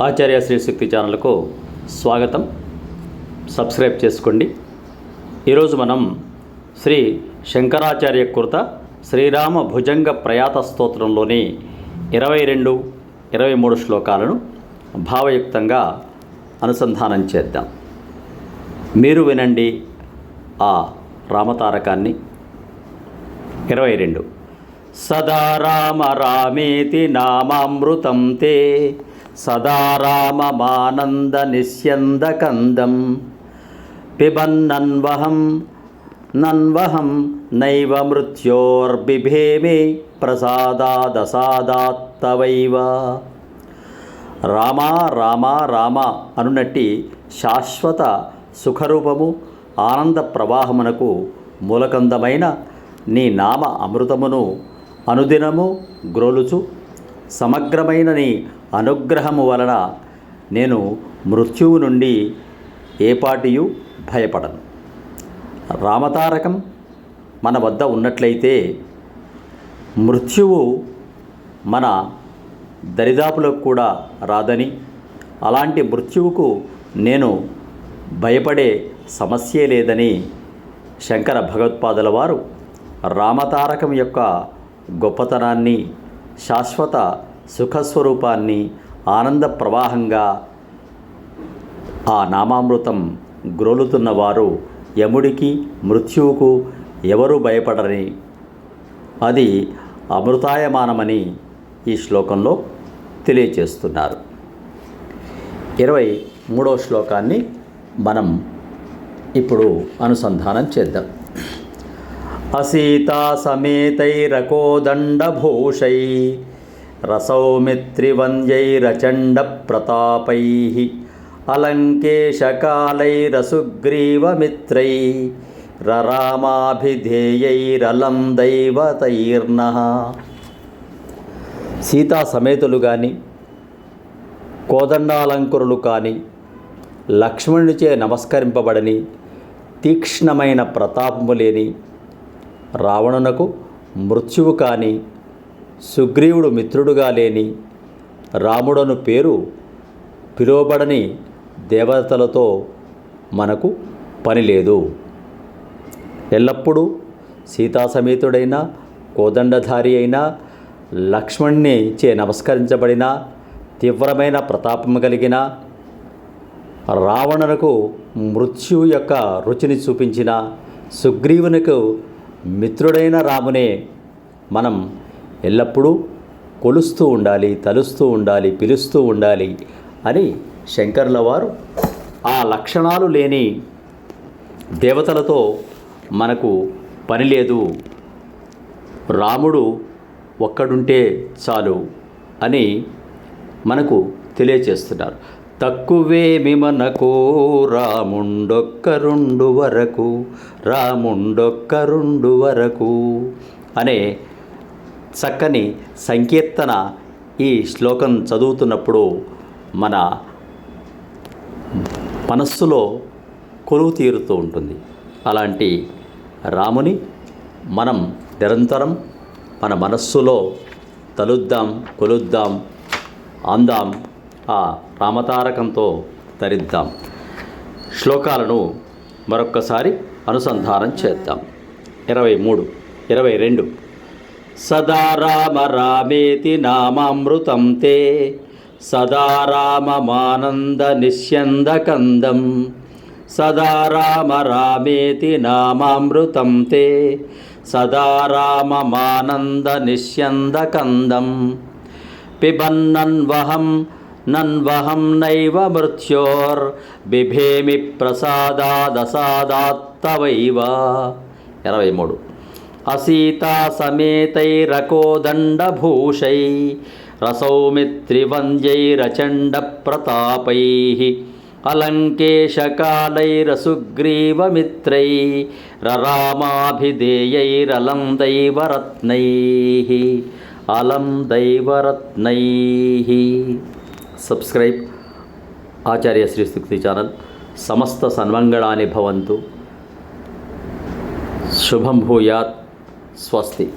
ఆచార్య శ్రీశక్తి ఛానల్కు స్వాగతం. సబ్స్క్రైబ్ చేసుకోండి. ఈరోజు మనం శ్రీ శంకరాచార్య కృత శ్రీరామ భుజంగ ప్రయాత స్తోత్రంలోని ఇరవై రెండు ఇరవై మూడు శ్లోకాలను భావయుక్తంగా అనుసంధానం చేద్దాం. మీరు వినండి ఆ రామతారకాన్ని. ఇరవై రెండు. సదా రామ రామేతి నామామృతం తే సదారామమానంద నిస్యందకందం పిబన్నన్వహం నన్వహం నైవ మృత్యోర్బిభేమే ప్రసాదాదసాదాత్తవైవ రామా రామా రామ అనునట్టి శాశ్వత సుఖరూపము ఆనంద ప్రవాహమునకు మూలకందమైన నీ నామ అమృతమును అనుదినము గ్రోలుచు. సమగ్రమైన నీ అనుగ్రహము వలన నేను మృత్యువు నుండి ఏపాటియు భయపడను. రామతారకం మన వద్ద ఉన్నట్లయితే మృత్యువు మన దరిదాపులకు కూడా రాదని అలాంటి మృత్యువుకు నేను భయపడే సమస్యే లేదని శంకర భగవత్పాదుల వారు రామతారకం యొక్క గొప్పతనాన్ని శాశ్వత సుఖస్వరూపాన్ని ఆనంద ప్రవాహంగా ఆ నామామృతం గ్రోలుతున్న వారు యముడికి మృత్యువుకు ఎవరు భయపడరని అది అమృతాయమానమని ఈ శ్లోకంలో తెలియచేస్తున్నారు. ఇరవై మూడో శ్లోకాన్ని మనం ఇప్పుడు అనుసంధానం చేద్దాం. అసీతా సమేతైరకోదండభూషై రసౌమిత్రివంద్యైరచండ ప్రతాపై అలంకేశకాలైరసుగ్రీవమిత్రై రరామాభిధేయైరలం దైవతైర్న సీతా సమేతులు కానీ కోదండాలంకురులు కానీ లక్ష్మణునిచే నమస్కరింపబడని తీక్ష్ణమైన ప్రతాపము లేని రావణునకు మృత్యువు కాని సుగ్రీవుడు మిత్రుడుగా లేని రాముడను పేరు పిలువబడని దేవతలతో మనకు పని లేదు. ఎల్లప్పుడూ సీతాసమేతుడైన కోదండధారి అయిన లక్ష్మణ్ణి చే నమస్కరించబడిన తీవ్రమైన ప్రతాపం కలిగిన రావణునకు మృత్యు యొక్క రుచిని చూపించిన సుగ్రీవునికి మిత్రుడైన రామునే మనం ఎల్లప్పుడూ కొలుస్తూ ఉండాలి తలుస్తూ ఉండాలి పిలుస్తూ ఉండాలి అని శంకర్ల వారు ఆ లక్షణాలు లేని దేవతలతో మనకు పని లేదు. రాముడు ఒక్కడుంటే చాలు అని మనకు తెలియచేస్తున్నారు. తక్కువేమి మనకు రాముండొక్కరుండు వరకు రాముండొక్కరుండు వరకు అనే చక్కని సంకీర్తన ఈ శ్లోకం చదువుతున్నప్పుడు మన మనస్సులో కొలువు తీరుతూ ఉంటుంది. అలాంటి రాముని మనం నిరంతరం మన మనస్సులో తలుద్దాం కొలుద్దాం అందాం ఆ రామతారకంతో తరిద్దాం. శ్లోకాలను మరొక్కసారి అనుసంధానం చేద్దాం. ఇరవై మూడు ఇరవై రెండు. సదా రామ రామేతి నామామృతం తే సదా రామమానంద నిశ్యందకందం సదా రామ రామేతి నామామృతం తే సదా రామమానంద నిశ్యందకందం పిబన్నన్వహం నన్వహం నైవ మృత్యోర్ బిభేమి ప్రసాదాదసాదాత్తవైవ ఇరవై మూడు అసీతా సమేతైరకోదండభూషై రసౌమిత్రివంద్యైరచండ ప్రతాపై అలంకేశకాలైరసుగ్రీవమిత్రై రరామాభిధేయైరలం దైవరత్నై అలం దైవరత్నై సబ్స్క్రైబ్ ఆచార్య శ్రీశక్తి ఛానల్. సమస్త సన్మంగళాని భవంతు. శుభం భూయాత్. స్వస్తి.